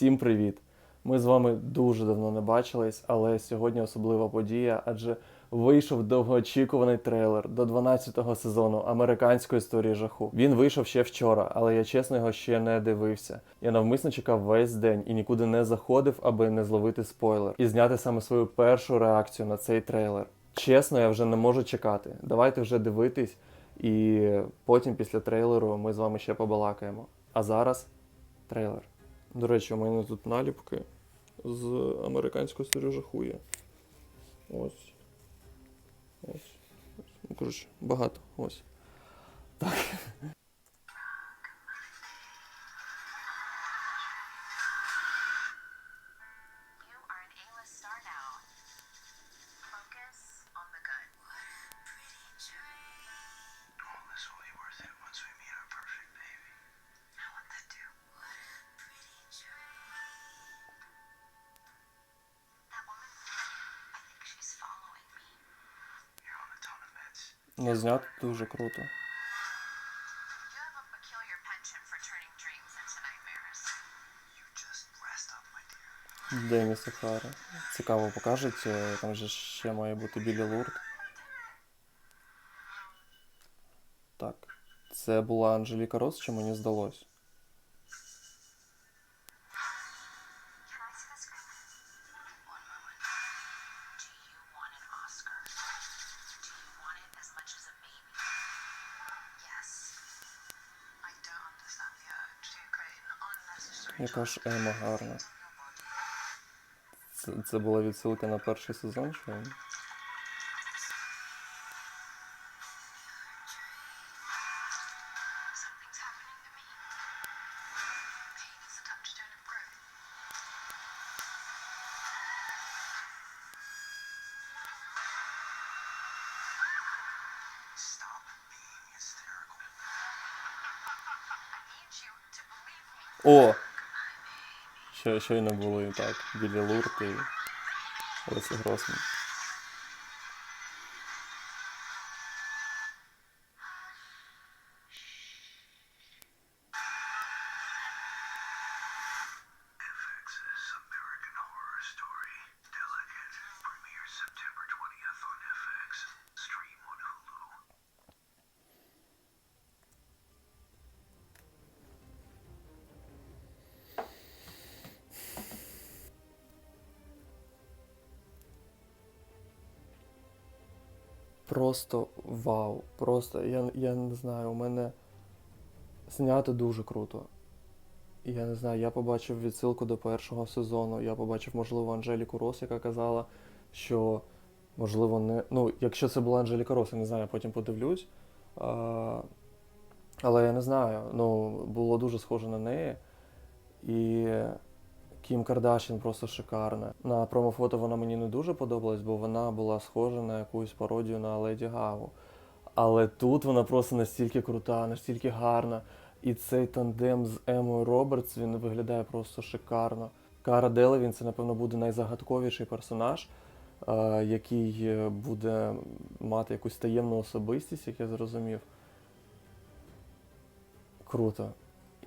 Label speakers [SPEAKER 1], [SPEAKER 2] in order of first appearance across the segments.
[SPEAKER 1] Всім привіт! Ми з вами дуже давно не бачились, але сьогодні особлива подія, адже вийшов довгоочікуваний трейлер до 12-го сезону американської історії жаху. Він вийшов ще вчора, але я чесно його ще не дивився. Я навмисно чекав весь день і нікуди не заходив, аби не зловити спойлер і зняти саме свою першу реакцію на цей трейлер. Чесно, я вже не можу чекати. Давайте вже дивитись, і потім після трейлеру ми з вами ще побалакаємо. А зараз трейлер. До речі, у мене тут наліпки з американського жаху. Ось. Ось. Ну, коротше, багато. Ось. Так. Rest знято дуже круто. Демі Сахара. Цікаво покажуть, е, там же ще має бути Білі Лурд. Так. Це була Анжеліка Рос, чи мені здалось? Яка ж Ема гарна. Це, це була відсилка на перший сезон,
[SPEAKER 2] me.
[SPEAKER 1] О! Ще, щойно були так. Білі лурти, і Гросман. Просто вау. Просто я, я не знаю, у мене знято дуже круто. Я не знаю, я побачив відсилку до першого сезону. Я побачив, можливо, Анжеліку Рос, яка казала, що можливо не. Ну, якщо це була Анжеліка Рос, я не знаю, я потім подивлюсь. А, але я не знаю, ну, було дуже схоже на неї. І Кім Кардашін просто шикарна. На промофото вона мені не дуже подобалась, бо вона була схожа на якусь пародію на Леді Гагу. Але тут вона просто настільки крута, настільки гарна. І цей тандем з Емою Робертс він виглядає просто шикарно. Кара Делевін це, напевно, буде найзагадковіший персонаж, е, який е, буде мати якусь таємну особистість, як я зрозумів. Круто.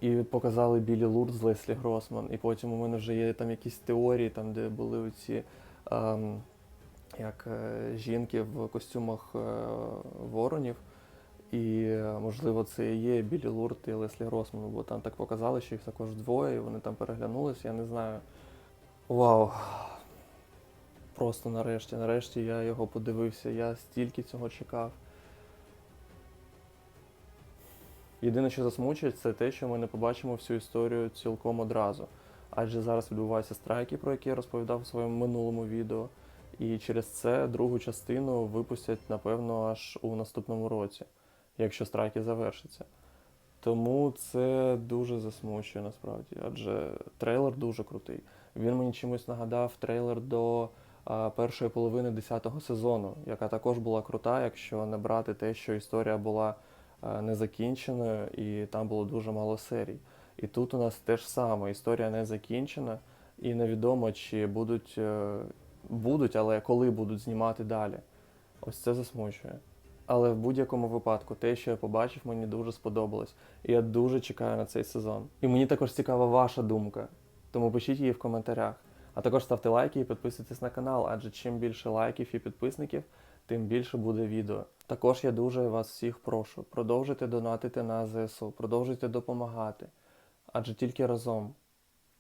[SPEAKER 1] І показали Білі Лурд з Леслі Гросман. І потім у мене вже є там якісь теорії, там, де були оці ем, як е, жінки в костюмах е, воронів. І е, можливо це і є Білі Лурд і Леслі Гросман, бо там так показали, що їх також двоє, і вони там переглянулись, я не знаю. Вау! Просто нарешті, нарешті я його подивився, я стільки цього чекав. Єдине, що засмучує, це те, що ми не побачимо всю історію цілком одразу. Адже зараз відбуваються страйки, про які я розповідав у своєму минулому відео. І через це другу частину випустять, напевно, аж у наступному році, якщо страйки завершаться. Тому це дуже засмучує насправді, адже трейлер дуже крутий. Він мені чимось нагадав трейлер до а, першої половини 10-го сезону, яка також була крута, якщо не брати те, що історія була незакінченою, і там було дуже мало серій. І тут у нас те ж саме, історія не закінчена, і невідомо, чи будуть, е, будуть, але коли будуть знімати далі. Ось це засмучує. Але в будь-якому випадку, те, що я побачив, мені дуже сподобалось. І я дуже чекаю на цей сезон. І мені також цікава ваша думка. Тому пишіть її в коментарях. А також ставте лайки і підписуйтесь на канал, адже чим більше лайків і підписників, тим більше буде відео. Також я дуже вас всіх прошу, продовжуйте донатити на ЗСУ, продовжуйте допомагати. Адже тільки разом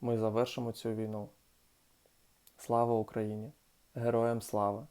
[SPEAKER 1] ми завершимо цю війну. Слава Україні! Героям слава!